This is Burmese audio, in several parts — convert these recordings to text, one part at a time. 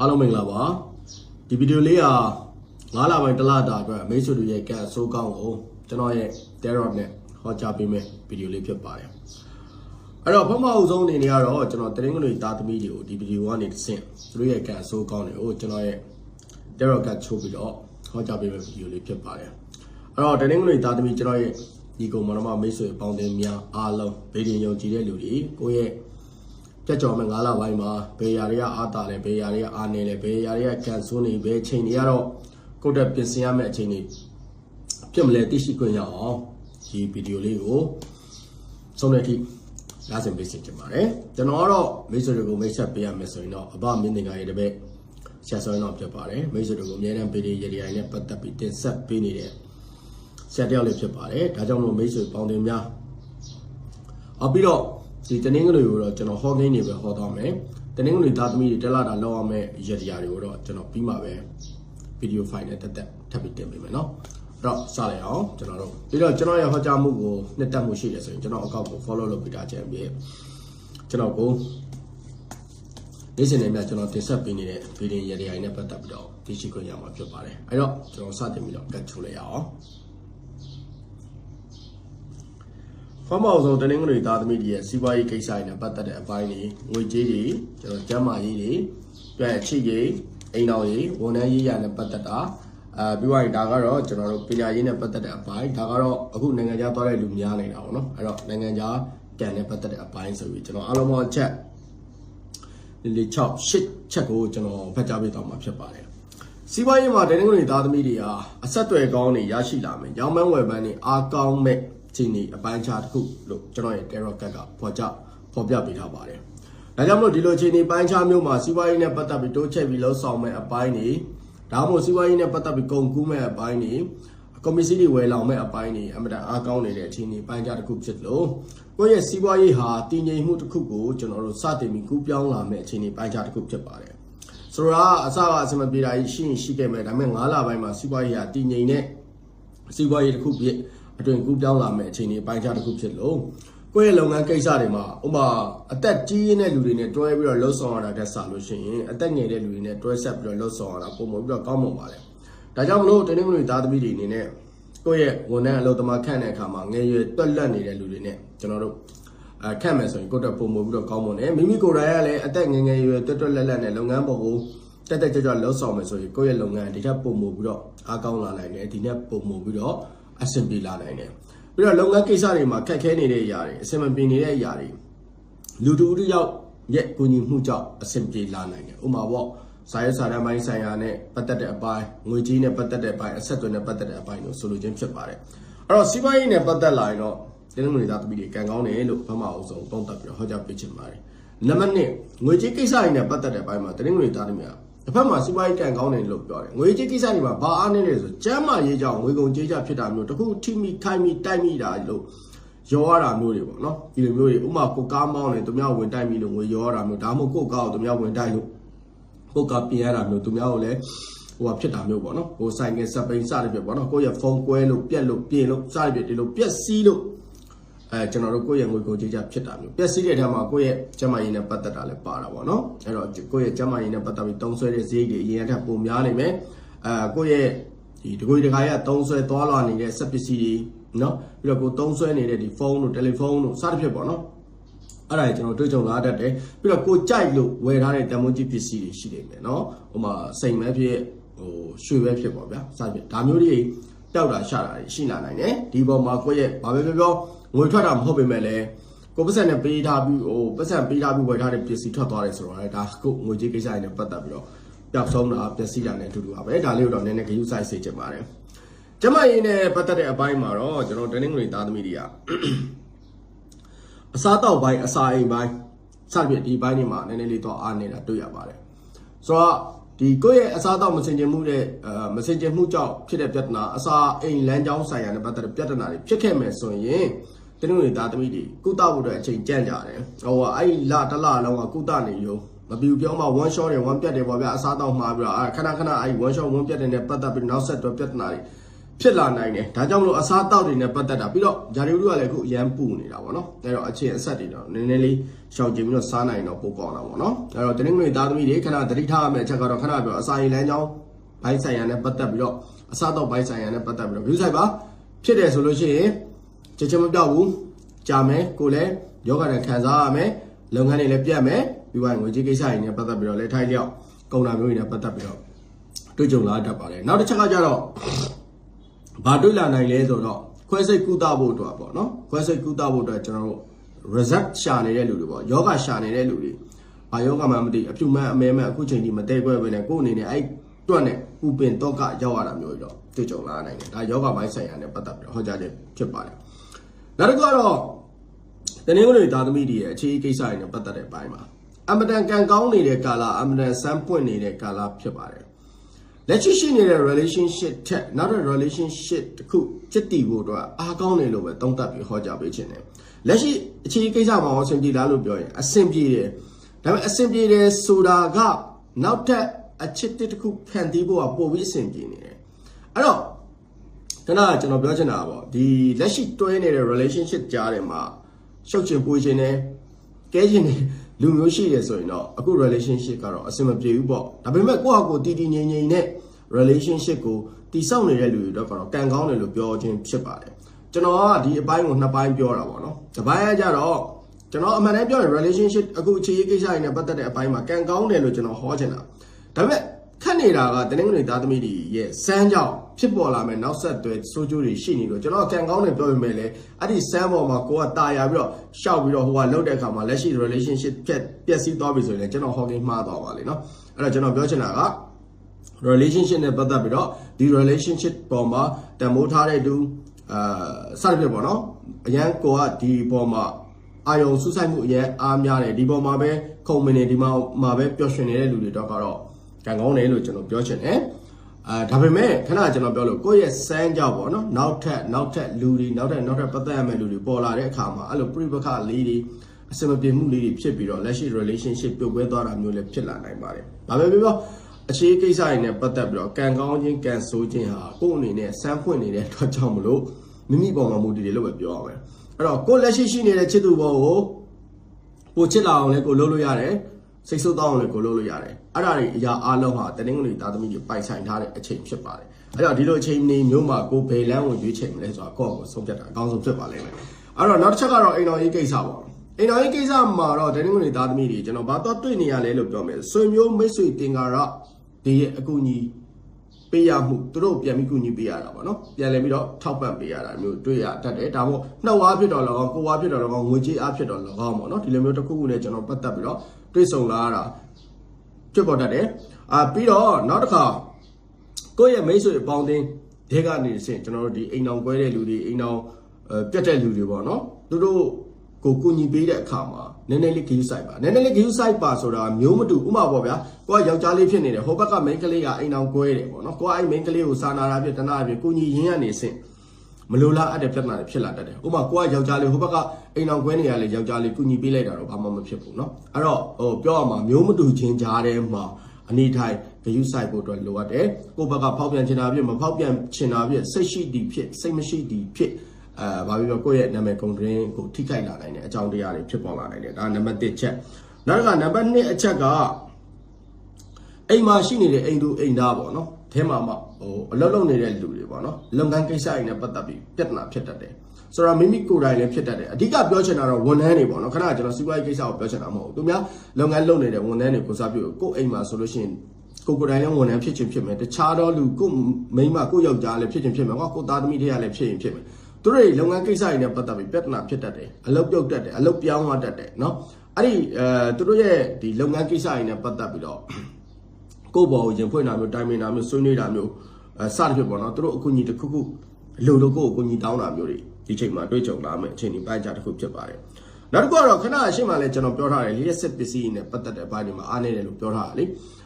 အားလုံးမင်္ဂလာပါဒီဗီဒီယိုလေးဟာ9လပိုင်းတစ်လတာအတွက်မိတ်ဆွေတို့ရဲ့ကတ်အစိုးကောင်းကိုကျွန်တော်ရဲ့ Terror နဲ့ဟောကြားပေးမယ့်ဗီဒီယိုလေးဖြစ်ပါတယ်အဲ့တော့ပထမအဆုံးအနေနဲ့ကတော့ကျွန်တော်တရင်ကလေးသားသမီးတွေကိုဒီဗီဒီယိုကနေတစ်ဆင့်သူတို့ရဲ့ကတ်အစိုးကောင်းတွေကိုကျွန်တော်ရဲ့ Terror ကချိုးပြီးတော့ဟောကြားပေးမယ့်ဗီဒီယိုလေးဖြစ်ပါတယ်အဲ့တော့တရင်ကလေးသားသမီးကျွန်တော်ရဲ့ဒီကုံမနမမိတ်ဆွေပေါင်းတင်များအားလုံးဗီဒီယိုယုံကြည်တဲ့လူတွေကိုယ့်ရဲ့ ကြက်ကြော်မဲ့9လပိုင်းမှာဘယ်ຢာတွေကအားတာလဲဘယ်ຢာတွေကအားနေလဲဘယ်ຢာတွေကကန်ဆိုးနေဘယ်ချိန်တွေကတော့ကိုယ့်တက်ပြင်ဆင်ရမယ့်အချိန်တွေဖြစ်မလဲသိရှိခွင့်ရအောင်ဒီဗီဒီယိုလေးကိုဆုံးတဲ့အထိရစင်ပေးစီချင်ပါတယ်ကျွန်တော်ကတော့မိတ်ဆွေတွေကိုမိတ်ဆက်ပေးရမယ်ဆိုရင်တော့အဘမင်းတင်ကရဲ့တပည့်ဆရာဆွေးတော့ဖြစ်ပါတယ်မိတ်ဆွေတွေကိုအများနဲ့ဗီဒီယိုရည်ရည်နဲ့ပတ်သက်ပြီးတင်ဆက်ပေးနေတဲ့ဆရာတယောက်လေးဖြစ်ပါတယ်ဒါကြောင့်မို့မိတ်ဆွေပေါင်းတင်များအပြီးတော့ ဒီတနင်္ဂနွေကိုတော့ကျွန်တော်ဟောကိန်းတွေပဲဟောသွားမယ်တနင်္ဂနွေသားသမီးတွေတက်လာတာလောက်အောင်မဲ့ရည်ရည်တွေကိုတော့ကျွန်တော်ပြီးမှပဲဗီဒီယိုဖိုင်နဲ့တက်တက်ထပ်ပြီးတင်ပေးမယ်နော်အဲ့တော့စလိုက်အောင်ကျွန်တော်တို့ပြီးတော့ကျွန်တော်ရဲ့ဟောကြားမှုကိုနှစ်တက်မှုရှိတယ်ဆိုရင်ကျွန်တော်အကောင့်ကို follow လုပ်ပေးတာချင်ပြီးကျွန်တော်ကိုနေ့စဉ်နဲ့မြကျွန်တော်တင်ဆက်ပေးနေတဲ့ဗီဒီယိုရည်ရည်နဲ့ပတ်သက်ပြီးတော့သိရှိခွင့်ရမှာဖြစ်ပါတယ်အဲ့တော့ကျွန်တော်စတင်ပြီးတော့ကတ်ချိုးလိုက်အောင် ဖမအောင်ဆုံးတနင်္ဂနွေသားသမီးတွေရဲ့စီးပွားရေးကိစ္စတွေနဲ့ပတ်သက်တဲ့အပိုင်းတွေငွေကြေးတွေကျွန်တော်ကျန်းမာရေးတွေပြန်အချစ်ရေးအိမ်တော်ရေးဝန်ထမ်းရေးရနဲ့ပတ်သက်တာအဲပြီးသွားရင်ဒါကတော့ကျွန်တော်တို့ပညာရေးနဲ့ပတ်သက်တဲ့အပိုင်းဒါကတော့အခုနိုင်ငံခြားသွားတဲ့လူများနေတာပေါ့နော်အဲ့တော့နိုင်ငံခြားကန်နဲ့ပတ်သက်တဲ့အပိုင်းဆိုပြီးကျွန်တော်အားလုံးပေါင်းချက်ဒီလေး6 8ချက်ကိုကျွန်တော်ဖတ်ကြားပေးသွားမှာဖြစ်ပါတယ်စီးပွားရေးမှာတနင်္ဂနွေသားသမီးတွေဟာအဆက်အသွယ်ကောင်းတွေရရှိလာမယ်။ရောင်းမန်းဝယ်ပန်းတွေအားကောင်းမဲ့ ချိန်ဒီအပိုင်းခြားတစ်ခုလို့ကျွန်တော်ရဲ့ Terror Cat ကဖော်ကြဖော်ပြပေးထားပါတယ်။ဒါကြောင့်မလို့ဒီလိုချိန်ဒီပိုင်းခြားမျိုးမှာစီးပွားရေးနဲ့ပတ်သက်ပြီးတိုးချက်ပြီးလှုပ်ဆောင်မဲ့အပိုင်းတွေဒါမှမဟုတ်စီးပွားရေးနဲ့ပတ်သက်ပြီးကုန်ကူးမဲ့အပိုင်းတွေကွန်မရှင်တွေဝယ်လောင်မဲ့အပိုင်းတွေအမှန်တန်အားကောင်းနေတဲ့အချိန်ဒီပိုင်းခြားတစ်ခုဖြစ်လို့ကိုယ့်ရဲ့စီးပွားရေးဟာတည်ငြိမ်မှုတစ်ခုကိုကျွန်တော်တို့စတင်ပြီးကူးပြောင်းလာမဲ့အချိန်ဒီပိုင်းခြားတစ်ခုဖြစ်ပါတယ်။ဆိုတော့အစကအစမပြေတာရှိရင်ရှိခဲ့မယ်ဒါပေမဲ့9လပိုင်းမှာစီးပွားရေးဟာတည်ငြိမ်တဲ့စီးပွားရေးတစ်ခုဖြစ် အတွင်ကူးပြောင်းလာမယ့်အခြေအနေပိုင်းခြားတစ်ခုဖြစ်လို့ကိုယ့်ရဲ့လုပ်ငန်းကိစ္စတွေမှာဥပမာအသက်ကြီးရင်းတဲ့လူတွေနဲ့တွဲပြီးတော့လှုပ်ဆောင်ရတာတက်ဆာလို့ရှိရင်အသက်ငယ်တဲ့လူတွေနဲ့တွဲဆက်ပြီးတော့လှုပ်ဆောင်ရတာပုံမှန်ပြီးတော့ကောင်းမွန်ပါတယ်။ဒါကြောင့်မလို့တင်းတင်းမလို့သားသမီးတွေအနေနဲ့ကိုယ့်ရဲ့ဝန်ထမ်းအလုပ်သမားခန့်တဲ့အခါမှာငယ်ရွယ်တွက်လက်နေတဲ့လူတွေနဲ့ကျွန်တော်တို့အဲခန့်မယ်ဆိုရင်ကိုယ့်တက်ပုံမှန်ပြီးတော့ကောင်းမွန်တယ်မိမိကိုယ်တိုင်ကလည်းအသက်ငယ်ငယ်ရွယ်တွက်တွက်လက်လက်နဲ့လုပ်ငန်းပုံကိုတက်တက်ကြွကြွလှုပ်ဆောင်မယ်ဆိုရင်ကိုယ့်ရဲ့လုပ်ငန်းဒီထက်ပုံမှန်ပြီးတော့အားကောင်းလာနိုင်တယ်ဒီနဲ့ပုံမှန်ပြီးတော့ အဆင်ပြေလာနိုင်တယ်ပြီးတော့လုပ်ငန်းကိစ္စတွေမှာခက်ခဲနေတဲ့အရာတွေအဆင်မပြေနေတဲ့အရာတွေလူတူတူရောက်ရဲ့ကိုညီမှုကြောင့်အဆင်ပြေလာနိုင်တယ်ဥပမာပေါ့စာရေးစာတမ်းပိုင်းဆိုင်ရာနဲ့ပတ်သက်တဲ့အပိုင်းငွေကြေးနဲ့ပတ်သက်တဲ့အပိုင်းအဆက်အသွယ်နဲ့ပတ်သက်တဲ့အပိုင်းတို့ဆိုလိုချင်းဖြစ်ပါတယ်အဲ့တော့စီးပွားရေးနဲ့ပတ်သက်လာရင်တော့တင်းနှငွေသားသမီးတွေကံကောင်းတယ်လို့ဘမအောင်ဆုံးပုံသက်ပြီးတော့ဟောကြားပေးချင်ပါတယ်နံပါတ်1ငွေကြေးကိစ္စတွေနဲ့ပတ်သက်တဲ့အပိုင်းမှာတင်းနှငွေသားသမီးက တစ်ဖက်မှာစီးပွားရေးကံကောင်းတယ်လို့ပြောတယ်ငွေကြေးကိစ္စတွေမှာဘာအားနည်းလဲဆိုကျမ်းမာရေးကြောင့်ငွေကုန်ကြေးကြဖြစ်တာမျိုးတခုထိမိခိုင်းမိတိုက်မိတာလို့ရောရတာမျိုးတွေပေါ့နော်ဒီလိုမျိုးတွေဥမာကိုကားမောင်းနေသူများဝင်တိုက်မိလို့ငွေရောရတာမျိုးဒါမှမဟုတ်ကိုကားကိုသူများဝင်တိုက်လို့ကိုကားပြင်ရတာမျိုးသူများကိုလည်းဟိုဟာဖြစ်တာမျိုးပေါ့နော်ဟိုဆိုင်ကစပိန်စတယ်ပြပေါ့နော်ကိုယ့်ရဲ့ဖုန်းကွဲလို့ပြက်လို့ပြင်လို့စတယ်ပြဒီလိုပြက်စီးလို့ အဲကျွန်တော်တို့ကိုယ့်ရဲ့ငွေကုန်ကြေးကြဖြစ်တာမျိုးပျက်စီးတဲ့ထက်မှာကိုယ့်ရဲ့ကျန်းမာရေးနဲ့ပတ်သက်တာလည်းပါတာပေါ့နော်အဲ့တော့ကိုယ့်ရဲ့ကျန်းမာရေးနဲ့ပတ်သက်ပြီးတုံးဆွဲတဲ့ဈေးတွေအရင်အထက်ပိုများနေမယ်အဲကိုယ့်ရဲ့ဒီတကွေတခါရတုံးဆွဲသွားလာနေတဲ့စက်ပစ္စည်းတွေနော်ပြီးတော့ကိုတုံးဆွဲနေတဲ့ဒီဖုန်းတို့တယ်လီဖုန်းတို့စသဖြင့်ပေါ့နော်အဲ့ဒါကြီးကျွန်တော်တွေ့ကြုံလာတတ်တယ်ပြီးတော့ကိုကြိုက်လို့ဝယ်ထားတဲ့တန်မိုးကြီးပစ္စည်းတွေရှိနေတယ်နော်ဟိုမှာစိန်ပဲဖြစ်ဟိုရွှေပဲဖြစ်ပေါ့ဗျာစသဖြင့်ဒါမျိုးတွေပျောက်တာရှာတာတွေရှိလာနိုင်တယ်ဒီပေါ်မှာကိုယ့်ရဲ့ဘာပဲပြောပြော ငွေထွက်တာမဟုတ်ပေမဲ့လည်းကိုပတ်စံနဲ့ပေးထားပြီးဟိုပတ်စံပေးထားပြီးဝယ်ထားတဲ့ပစ္စည်းထွက်သွားတယ်ဆိုတော့လေဒါကိုငွေကြေးကိစ္စတွေနဲ့ပတ်သက်ပြီးတော့ပျောက်ဆုံးတာပျက်စီးတာနဲ့အတူတူပါပဲဒါလေးကိုတော့နည်းနည်းဂရုစိုက်စေချင်ပါတယ်ကျမရင်းနဲ့ပတ်သက်တဲ့အပိုင်းမှာတော့ကျွန်တော်တနင်္ဂနွေသားသမီးတွေကအစားတောက်ပိုင်းအစာအိမ်ပိုင်းစသဖြင့်ဒီဘိုင်းတွေမှာနည်းနည်းလေးတော့အားနေတာတွေ့ရပါတယ်ဆိုတော့ဒီကိုယ့်ရဲ့အစားအသောက်မစင်ကြင်မှုတဲ့အာမစင်ကြင်မှုကြောင့်ဖြစ်တဲ့ပြဿနာအစာအိမ်လမ်းကြောင်းဆိုင်ရာနဲ့ပတ်သက်တဲ့ပြဿနာတွေဖြစ်ခဲ့မယ်ဆိုရင် တနင်္ဂနွေသားသမီးတွေကုသဖို့အတွက်အချိန်ကြန့်ကြတယ်ဟိုအဲ့လတစ်လလုံးကကုသနေရုံမပြူပြောင်းမှ one shot တွေ one ပြတ်တယ်ပေါ့ဗျာအစားအသောက်မှားပြီးတော့အဲခဏခဏအဲ့ one shot one ပြတ်တယ်နဲ့ပတ်သက်ပြီးနောက်ဆက်တွဲပြဿနာတွေဖြစ်လာနိုင်တယ်ဒါကြောင့်မလို့အစားတောက်တွေနဲ့ပတ်သက်တာပြီးတော့ဂျာရီတို့ကလည်းအခုအရန်ပူနေတာပေါ့နော်အဲတော့အခြေအဆက်တွေတော့နည်းနည်းလေးရှောင်ကျင်ပြီးတော့စားနိုင်တော့ပိုကောင်းတာပေါ့နော်အဲတော့တင်းငွေသားသမီးတွေခဏသတိထားရမယ့်အချက်ကတော့ခဏပြောအစာရည်လမ်းကြောင်းဘိုင်းဆိုင်ရနဲ့ပတ်သက်ပြီးတော့အစားတောက်ဘိုင်းဆိုင်ရနဲ့ပတ်သက်ပြီးတော့ view ဆိုင်ပါဖြစ်တယ်ဆိုလို့ရှိရင် ချက်ချင်းမပြောက်ဘူးကြာမယ်ကိုလည်းယောဂနဲ့ခံစားရမယ်လုပ်ငန်းတွေလည်းပြတ်မယ်ပြီးသွားရင်ငွေကြေးကိစ္စတွေနဲ့ပတ်သက်ပြီးတော့လည်းထိုင်လျောက်ကုန်တာမျိုးတွေနဲ့ပတ်သက်ပြီးတော့တွေ့ကြုံလာတတ်ပါတယ်နောက်တစ်ချက်ကကြတော့ဘာတွေ့လာနိုင်လဲဆိုတော့ခွဲစိတ်ကုသဖို့အတွက်ပေါ့နော်ခွဲစိတ်ကုသဖို့အတွက်ကျွန်တော်တို့ result ရှာနေတဲ့လူတွေပေါ့ယောဂရှာနေတဲ့လူတွေဘာယောဂမှမသိအဖြူမှန်အမဲမှန်အခုချိန်ဒီမတဲခွဲပဲနဲ့ကိုယ်အနေနဲ့အဲ့တွက်နဲ့ပူပင်တော့ကရောက်ရတာမျိုးတွေတော့တွေ့ကြုံလာနိုင်တယ်ဒါယောဂပိုင်းဆိုင်ရာနဲ့ပတ်သက်ပြီးတော့ဟောကြားခြင်းဖြစ်ပါတယ် နောက်တစ်ခုကတော့တနင်္ဂနွေသားသမီးတွေရဲ့အခြေအကိစ္စတွေနဲ့ပတ်သက်တဲ့အပိုင်းမှာအမတန်ကံကောင်းနေတဲ့ကာလအမတန်စမ်းပွင့်နေတဲ့ကာလဖြစ်ပါတယ်လက်ရှိရှိနေတဲ့ relationship ထက်နောက်တဲ့ relationship တစ်ခုချစ်တည်ဖို့အတွက်အားကောင်းတယ်လို့ပဲသုံးသပ်ပြီးဟောကြားပေးခြင်းတယ်လက်ရှိအခြေကိစ္စမှာအဆင်ပြေလားလို့ပြောရင်အဆင်ပြေတယ်ဒါပေမဲ့အဆင်ပြေတယ်ဆိုတာကနောက်ထပ်အချစ်တစ်ခုဖန်တီးဖို့ကပိုပြီးအဆင်ပြေနေတယ်အဲ့တော့ ခဏကျွန်တော်ပြောချင်တာကပေါ့ဒီလက်ရှိတွဲနေတဲ့ relationship ကြားထဲမှာရှုပ်ချင်ပွေးချင်တယ်ကဲချင်တယ်လူမျိုးရှိရဆိုရင်တော့အခု relationship ကတော့အဆင်မပြေဘူးပေါ့ဒါပေမဲ့ကိုယ့်ဟာကိုယ်တည်တည်ငြိမ်ငြိမ်နဲ့ relationship ကိုတည်ဆောက်နေတဲ့လူတွေတော့ကတော့ကံကောင်းတယ်လို့ပြောခြင်းဖြစ်ပါတယ်ကျွန်တော်ကဒီအပိုင်းကိုနှစ်ပိုင်းပြောတာပေါ့နော်တစ်ပိုင်းကကြတော့ကျွန်တော်အမှန်တမ်းပြောရင် relationship အခုအခြေရေးကိစ္စတွေနဲ့ပတ်သက်တဲ့အပိုင်းမှာကံကောင်းတယ်လို့ကျွန်တော်ဟောချင်တာဒါပေမဲ့ခက်နေတာကတနင်္ဂနွေသားသမီးတွေရဲ့စမ်းကြောင့် ဖြစ်ပေါ်လာမဲ့နောက်ဆက်တွဲစိုးကျိုးတွေရှိနေလို့ကျွန်တော်ကံကောင်းတယ်ပြောပေမဲ့လည်းအဲ့ဒီစမ်းပေါ်မှာကိုကတာယာပြီးတော့ရှောက်ပြီးတော့ဟိုကလှုပ်တဲ့အခါမှာလက်ရှိ relationship ပြက်ပျက်စီးသွားပြီဆိုရင်လည်းကျွန်တော်ဟောကိန်းမှားသွားပါလေနော်အဲ့တော့ကျွန်တော်ပြောချင်တာက relationship နဲ့ပတ်သက်ပြီးတော့ဒီ relationship ပေါ်မှာတန်မိုးထားတဲ့သူအာစသဖြင့်ပေါ့နော်အရန်ကိုကဒီပေါ်မှာအာယုံဆူဆိုင်မှုအရန်အားများတယ်ဒီပေါ်မှာပဲခုံမနေဒီမှာမှာပဲပျော်ရွှင်နေတဲ့လူတွေတော့ကတော့ကံကောင်းတယ်လို့ကျွန်တော်ပြောချင်တယ် အာဒါပေမဲ့ခဏကျွန်တော်ပြောလို့ကိုယ့်ရဲ့စမ်းကြောက်ပေါ့နော်နောက်ထပ်နောက်ထပ်လူတွေနောက်ထပ်နောက်ထပ်ပတ်သက်ရမယ့်လူတွေပေါ်လာတဲ့အခါမှာအဲ့လိုပြိပခလေးတွေအစမပြေမှုလေးတွေဖြစ်ပြီးတော့လက်ရှိ relationship ပြုတ်ကွဲသွားတာမျိုးလည်းဖြစ်လာနိုင်ပါတယ်။ဒါပဲပြောပြောအခြေကိစ္စတွေနဲ့ပတ်သက်ပြီးတော့ကံကောင်းခြင်းကံဆိုးခြင်းဟာကိုယ့်အနေနဲ့စမ်းဖွင့်နေတဲ့အတွက်ကြောင့်မလို့မိမိပေါ်မှာမူတည်တယ်လို့ပဲပြောရမယ်။အဲ့တော့ကိုယ်လက်ရှိရှိနေတဲ့ချစ်သူဘောကိုပိုချစ်လာအောင်လည်းကိုလုပ်လို့ရတယ်။ စိတ်ဆိုးတောင်းအောင်လည်းကိုလုပ်လို့ရတယ်။အဲ့ဒါတွေအရာအလုံးဟာတနင်္ဂနွေသားသမီးတွေပိုင်ဆိုင်ထားတဲ့အချိန်ဖြစ်ပါတယ်။အဲ့တော့ဒီလိုအချိန်နေမျိုးမှာကိုဘယ်လမ်းဝင်ရွေးချယ်မလဲဆိုတာကိုယ့်အကိုဆုံးဖြတ်တာအကောင်းဆုံးဖြစ်ပါလိမ့်မယ်။အဲ့တော့နောက်တစ်ချက်ကတော့အိမ်တော်ရေးကိစ္စပေါ့။အိမ်တော်ရေးကိစ္စမှာတော့တနင်္ဂနွေသားသမီးတွေကျွန်တော်ဘာတော့တွေ့နေရလဲလို့ပြောမယ်။ဆွေမျိုးမိတ်ဆွေတင်ကာရဒီရဲ့အကူအညီ ပေးရမှုသူတို့ပြန်ပြီးကူညီပေးရတာပေါ့နော်ပြန်လည်ပြီးတော့ထောက်ပံ့ပေးရတာမျိုးတွေ့ရတတ်တယ်ဒါမှမဟုတ်နှုတ်အားဖြစ်တော့လောကိုဝါဖြစ်တော့လောငွေကြေးအားဖြစ်တော့လောပေါ့နော်ဒီလိုမျိုးတစ်ခုခုနဲ့ကျွန်တော်ပတ်သက်ပြီးတော့တွေ့ဆုံလာရတာဖြစ်ပေါ်တတ်တယ်အာပြီးတော့နောက်တစ်ခါကိုယ့်ရဲ့မိတ်ဆွေအပေါင်းအသင်းဒေကနေစင်ကျွန်တော်တို့ဒီအိမ်အောင်ကွဲတဲ့လူတွေအိမ်အောင်ပြတ်တဲ့လူတွေပေါ့နော်သူတို့ ကိုကိုညီပေးတဲ့အခါမှာနည်းနည်းလေးဂရုစိုက်ပါနည်းနည်းလေးဂရုစိုက်ပါဆိုတာမျိုးမတူဥမာပေါ့ဗျာကိုကယောက်ျားလေးဖြစ်နေတယ်ဟိုဘက်ကမိန်းကလေးကအိမ်အောင်ကွဲတယ်ပေါ့နော်ကိုကအဲ့မိန်းကလေးကိုစာနာတာဖြစ်တနာဖြစ်ကိုညီရင်းရနေစဉ်မလိုလားအပ်တဲ့ပြဿနာတွေဖြစ်လာတတ်တယ်ဥမာကိုကယောက်ျားလေးဟိုဘက်ကအိမ်အောင်ကွဲနေရလေယောက်ျားလေးကိုညီပေးလိုက်တာတော့ဘာမှမဖြစ်ဘူးနော်အဲ့တော့ဟိုပြောရမှာမျိုးမတူချင်းကြားထဲမှာအနေထိုင်ဂရုစိုက်ဖို့အတွက်လိုအပ်တယ်ကိုဘက်ကဖောက်ပြန်ချင်တာဖြစ်မဖောက်ပြန်ချင်တာဖြစ်စိတ်ရှိသည်ဖြစ်စိတ်မရှိသည်ဖြစ် အဲဘာဖြစ်လို့ကိုယ့်ရဲ့နာမည်ကုန်တွင်ကိုထိခိုက်လာနိုင်တဲ့အကြောင်းတရားတွေဖြစ်ပေါ်လာနိုင်တယ်ဒါနံပါတ်1ချက်နောက်တစ်ခါနံပါတ်2အချက်ကအိမ်မှာရှိနေတဲ့အိမ်သူအိမ်သားပေါ့နော်အဲမှာမှဟိုအလုပ်လုပ်နေတဲ့လူတွေပေါ့နော်လုပ်ငန်းကိစ္စတွေနဲ့ပတ်သက်ပြီးပြဿနာဖြစ်တတ်တယ်ဆိုတော့မိမိကိုယ်တိုင်လည်းဖြစ်တတ်တယ်အဓိကပြောချင်တာတော့ဝန်ထမ်းတွေပေါ့နော်ခဏကျွန်တော်စီးပွားရေးကိစ္စကိုပြောချင်တာမဟုတ်ဘူးသူများလုပ်ငန်းလုပ်နေတဲ့ဝန်ထမ်းတွေကိုစားပြုကိုယ့်အိမ်မှာဆိုလို့ရှိရင်ကိုကိုယ်တိုင်လည်းဝန်ထမ်းဖြစ်ချင်းဖြစ်မယ်တခြားတော့လူကိုမိန်းမကိုယောက်ျားလည်းဖြစ်ချင်းဖြစ်မယ်ဟောကိုသားသမီးတွေကလည်းဖြစ်ရင်ဖြစ်မယ် သူတို့တွေလုပ်ငန်းကိစ္စတွေနဲ့ပတ်သက်ပြီးပြဿနာဖြစ်တတ်တယ်အလုပ်ပြုတ်တတ်တယ်အလုပ်ပြောင်းသွားတတ်တယ်เนาะအဲ့ဒီအဲသူတို့ရဲ့ဒီလုပ်ငန်းကိစ္စတွေနဲ့ပတ်သက်ပြီးတော့ကိုယ့်ဘောကိုရင်ဖွင့်တာမျိုးတိုင်ပင်တာမျိုးဆွေးနွေးတာမျိုးအဲစသဖြင့်ပေါ့နော်သူတို့အကူအညီတစ်ခုခုအလိုလိုကိုယ့်ကိုအကူအညီတောင်းတာမျိုးတွေဒီချိန်မှာတွေ့ကြုံလာမယ်အချိန်ဒီပိုင်းကြတစ်ခုဖြစ်ပါတယ်နောက်တစ်ခုကတော့ခဏအရှိမှလည်းကျွန်တော်ပြောထားတယ်လျှက်စစ်ပစ္စည်းနဲ့ပတ်သက်တဲ့အပိုင်းတွေမှာအားနေတယ်လို့ပြောထားတာလေ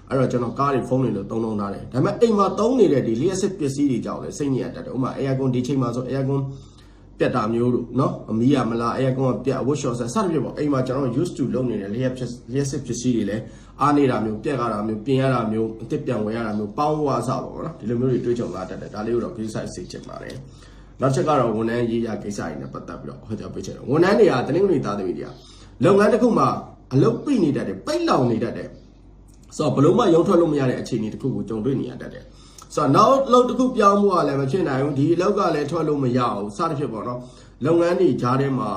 အဲ့တော့ကျွန်တော်ကားတွေဖုန်းတွေလို့တုံးတုံးထားတယ်ဒါပေမဲ့အိမ်မှာတုံးနေတဲ့ဒီလျှက်စစ်ပစ္စည်းတွေကြောင့်လည်းစိတ်ညစ်ရတတ်တယ်ဥပမာ aircon ဒီချိန်မှာဆို aircon ပြက်တာမျိုးတို့နော်အမီးကမလားအဲကောင်ကပြက်အဝတ်ရှော့ဆက်စသဖြင့်ပေါ့အိမ်မှာကျွန်တော် used to လုပ်နေတဲ့လျှက်ဖြစ်လျှက်စစ်ပစ္စည်းတွေလည်းအားနေတာမျိုးပြက်ရတာမျိုးပြင်ရတာမျိုးအစ်စ်ပြန်ဝယ်ရတာမျိုးပေါင်းဝါစပေါ့နော်ဒီလိုမျိုးတွေတွေ့ကြုံလာတတ်တယ်ဒါလေးကိုတော့ view size စိတ်ချင်ပါတယ်နောက်ချက်ကတော့ဝန်ထမ်းရေးရကိစ္စတွေနဲ့ပတ်သက်ပြီးတော့ဟောကြားပေးချင်တယ်ဝန်ထမ်းတွေကတနင်္ဂနွေသားသမီးတွေကလုပ်ငန်းတစ်ခုမှာအလုပ်ပိနေတတ်တယ်ပိတ်လောင်နေတတ်တယ်ဆိုတော့ဘလို့မှရုံထွက်လို့မရတဲ့အခြေအနေတစ်ခုကိုကြုံတွေ့နေရတတ်တယ် ဆိုတော့နောက်အလုပ်တစ်ခုပြောင်းမှုကလည်းမဖြစ်နိုင်ဘူးဒီအလုပ်ကလည်းထွက်လို့မရအောင်စသဖြင့်ပေါ့နော်လုပ်ငန်းတွေကြားထဲမှာ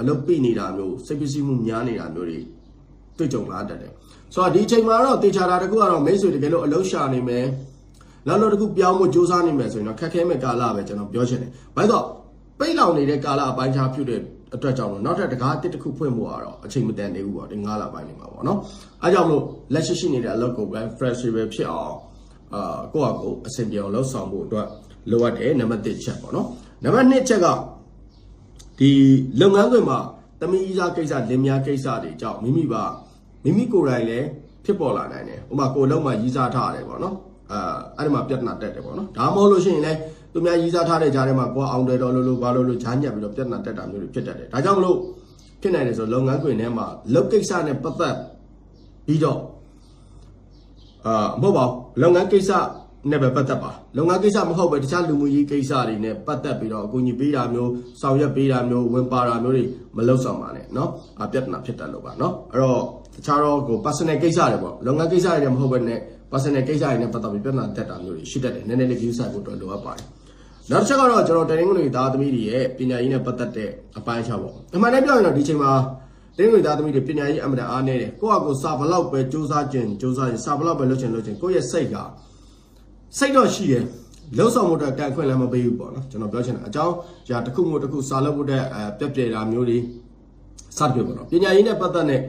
အလုပ်ပိနေတာမျိုးစိတ်ပစ္စည်းမှုများနေတာမျိုးတွေတွေ့ကြုံလာတတ်တယ်ဆိုတော့ဒီအချိန်မှာတော့တေချာတာတစ်ခုကတော့မိတ်ဆွေတကယ်လို့အလုပ်ရှာနေမယ်နောက်တော့တစ်ခုပြောင်းဖို့စူးစမ်းနေမယ်ဆိုရင်တော့ခက်ခဲမဲ့ကာလပဲကျွန်တော်ပြောချင်တယ်ဘာလို့ပိတ်လောင်နေတဲ့ကာလအပိုင်းခြားဖြစ်တဲ့အတွက်ကြောင့်လို့နောက်ထပ်တကားတစ်တစ်ခုဖွင့်ဖို့ကတော့အချိန်မတန်သေးဘူးပေါ့ဒီ9လပိုင်းနေမှာပေါ့နော်အဲကြောင့်မလို့လက်ရှိရှိနေတဲ့အလုပ်ကိုပဲ fresh ပဲဖြစ်အောင် အာကိုယ့်အကိုအဆင်ပြေအောင်လုပ်ဆောင်ဖို့အတွက်လိုအပ်တယ်နံပါတ်1ချက်ပေါ့နော်နံပါတ်2ချက်ကဒီလုပ်ငန်းခွင်မှာတမီးစားကိစ္စလင်မယားကိစ္စတွေကြောင့်မိမိပါမိမိကိုယ်တိုင်လည်းဖြစ်ပေါ်လာနိုင်တယ်ဥပမာကိုယ်လုံးမှာရီးစားထားရတယ်ပေါ့နော်အာအဲ့ဒီမှာပြဿနာတက်တယ်ပေါ့နော်ဒါမှမဟုတ်လို့ရှိရင်လည်းသူများရီးစားထားတဲ့ကြားထဲမှာကိုယ်အောင်တယ်တော်လို့လို့ဘာလို့လို့ဂျားညက်ပြီးတော့ပြဿနာတက်တာမျိုးတွေဖြစ်တတ်တယ်ဒါကြောင့်မလို့ဖြစ်နိုင်တယ်ဆိုလုပ်ငန်းခွင်ထဲမှာလုပ်ကိစ္စနဲ့ပတ်သက်ပြီးတော့ အာမဟုတ်ပါဘူးလုပ်ငန်းကိစ္စနဲ့ပဲပတ်သက်ပါလုပ်ငန်းကိစ္စမဟုတ်ပဲတခြားလူမှုရေးကိစ္စတွေနဲ့ပတ်သက်ပြီးတော့အကူအညီပေးတာမျိုးဆောင်ရွက်ပေးတာမျိုးဝင်ပါတာမျိုးတွေမလုပ်ဆောင်ပါနဲ့เนาะအပြဿနာဖြစ်တတ်လို့ပါเนาะအဲ့တော့တခြားတော့ကို personal ကိစ္စတွေပေါ့လုပ်ငန်းကိစ္စတွေမဟုတ်ဘဲနဲ့ personal ကိစ္စတွေနဲ့ပတ်သက်ပြီးပြဿနာတက်တာမျိုးတွေရှိတတ်တယ်နည်းနည်းလေး view site ဖို့အတွက်လိုအပ်ပါတယ်နောက်တစ်ချက်ကတော့ကျွန်တော်တရင်ကလေးသားသမီးတွေရဲ့ပညာရေးနဲ့ပတ်သက်တဲ့အပိုင်းအခြားပေါ့အမှန်တည်းပြောရင်တော့ဒီချိန်မှာ တရင်ကလေးသားသမီးတွေပညာရေးအမှန်တအားနေတယ်ကိုယ့်အကိုစာဘလောက်ပဲစူးစမ်းခြင်းစူးစမ်းရင်စာဘလောက်ပဲလုပ်ချင်လုပ်ချင်ကိုယ့်ရဲ့စိတ်ကစိတ်တော့ရှိတယ်လုံးဆောင်မှုအတွက်တန်ခွင့်လည်းမပေးဘူးပေါ့နော်ကျွန်တော်ပြောချင်တာအကြောင်းじゃတစ်ခုမို့တစ်ခုစာလုပ်ဖို့တဲ့အဲပြက်ပြဲတာမျိုးတွေစသဖြင့်ပေါ့နော်ပညာရေးနဲ့ပတ်သက်တဲ့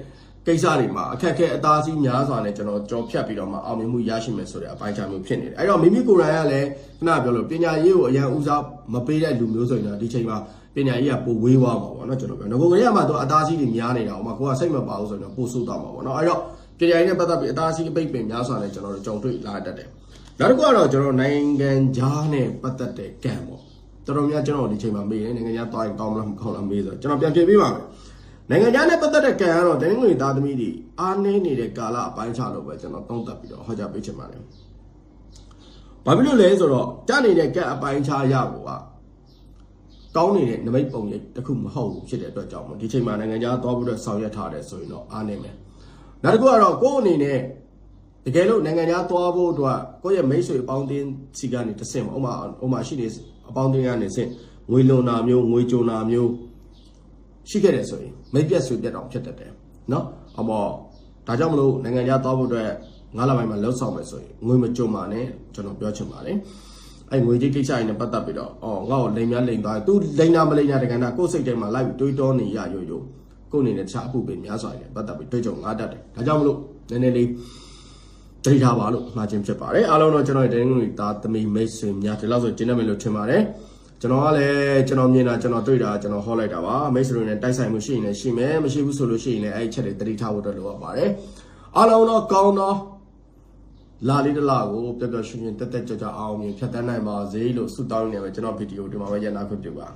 ကိစ္စတွေမှာအခက်အခဲအသားစီးများစွာနဲ့ကျွန်တော်ကြော်ဖြတ်ပြီးတော့မှအောင်မြင်မှုရရှိမယ်ဆိုတဲ့အပိုင်းခြားမျိုးဖြစ်နေတယ်အဲ့တော့မိမိကိုယ်တိုင်ကလည်းခုနပြောလို့ပညာရေးကိုအရန်ဦးစားမပေးတဲ့လူမျိုးဆိုရင်တော့ဒီချိန်မှာ ပညာရေးကပိုဝေးသွားမှာပေါ့နော်ကျွန်တော်ပြောငကိုကလေးကမှတော့အသားစီးတွေများနေတာဟိုမှာကိုကစိတ်မပါဘူးဆိုရင်တော့ပိုဆိုးသွားမှာပေါ့နော်အဲ့တော့ပညာရေးနဲ့ပတ်သက်ပြီးအသားစီးအပိတ်ပင်များစွာနဲ့ကျွန်တော်တို့ကြုံတွေ့လာတတ်တယ်နောက်တစ်ခုကတော့ကျွန်တော်နိုင်ငံခြားနဲ့ပတ်သက်တဲ့ကံပေါ့တော်တော်များကျွန်တော်ဒီချိန်မှာမေးတယ်နိုင်ငံခြားသွားရင်ကောင်းမလားမကောင်းလားမေးဆိုတော့ကျွန်တော်ပြန်ဖြေပေးပါမယ်နိုင်ငံခြားနဲ့ပတ်သက်တဲ့ကံကတော့တင်းငွေသားသမီးတွေအားနည်းနေတဲ့ကာလအပိုင်းခြားလို့ပဲကျွန်တော်သုံးသပ်ပြီးတော့ဟောကြားပေးချင်ပါတယ်။ဘာဖြစ်လို့လဲဆိုတော့ကြားနေတဲ့ကံအပိုင်းခြားရဖို့က ကောင်းနေတဲ့နမိတ်ပုံရိပ်တစ်ခုမဟုတ်ဘူးဖြစ်တဲ့အတွက်ကြောင့်ဒီချိန်မှာနိုင်ငံခြားသွားဖို့အတွက်ဆောင်ရွက်ထားတယ်ဆိုရင်တော့အားနည်းမယ်။နောက်တစ်ခုကတော့ကိုယ့်အနေနဲ့တကယ်လို့နိုင်ငံခြားသွားဖို့အတွက်ကိုယ့်ရဲ့မိတ်ဆွေအပေါင်းအသင်းစီကနေတဆင့်ဥမာဥမာရှိနေအပေါင်းအသင်းကနေဆင့်ငွေလွန်တာမျိုးငွေကြုံတာမျိုးရှိခဲ့တယ်ဆိုရင်မိတ်ပြက်ဆွေပြက်တောင်ဖြစ်တတ်တယ်เนาะအမောဒါကြောင့်မလို့နိုင်ငံခြားသွားဖို့အတွက်ငါးလပိုင်းမှာလှုပ်ဆောင်မယ်ဆိုရင်ငွေမကြုံပါနဲ့ကျွန်တော်ပြောချင်ပါတယ် အဲ့ငွေကြီးကိစ္စတွေနဲ့ပတ်သက်ပြီးတော့အော်ငါ့ကိုလိမ်များလိမ်သွားတယ်သူလိမ်တာမလိမ်တာတကယ်တာကိုယ်စိတ်ထဲမှာလိုက်ပြီးတွေးတောနေရရိုးရိုးကိုယ်အနေနဲ့တခြားအမှုပဲများစွာနေပတ်သက်ပြီးတွေးကြုံငါတတ်တယ်ဒါကြောင့်မလို့နည်းနည်းလေးတတိထားပါလို့မှားခြင်းဖြစ်ပါတယ်အားလုံးတော့ကျွန်တော်ရဲ့တင်းငွေသားသမီးမိတ်ဆွေများဒီလောက်ဆိုကျင်းနေမယ်လို့ထင်ပါတယ်ကျွန်တော်ကလည်းကျွန်တော်မြင်တာကျွန်တော်တွေ့တာကျွန်တော်ဟောလိုက်တာပါမိတ်ဆွေတွေနဲ့တိုက်ဆိုင်မှုရှိရင်လည်းရှိမယ်မရှိဘူးဆိုလို့ရှိရင်လည်းအဲ့ဒီချက်တွေတတိထားဖို့အတွက်လိုအပ်ပါတယ်အားလုံးတော့ကောင်းတော့ လာလေးတစ်လကိုပြတ်ပြတ်ရှင်ရှင်တက်တက်ကြွကြွအောင်မြင်ဖြတ်တန်းနိုင်ပါစေလို့ဆုတောင်းနေတယ်ကျွန်တော်ဗီဒီယိုဒီမှာပဲရနာခွင့်ပြုပါ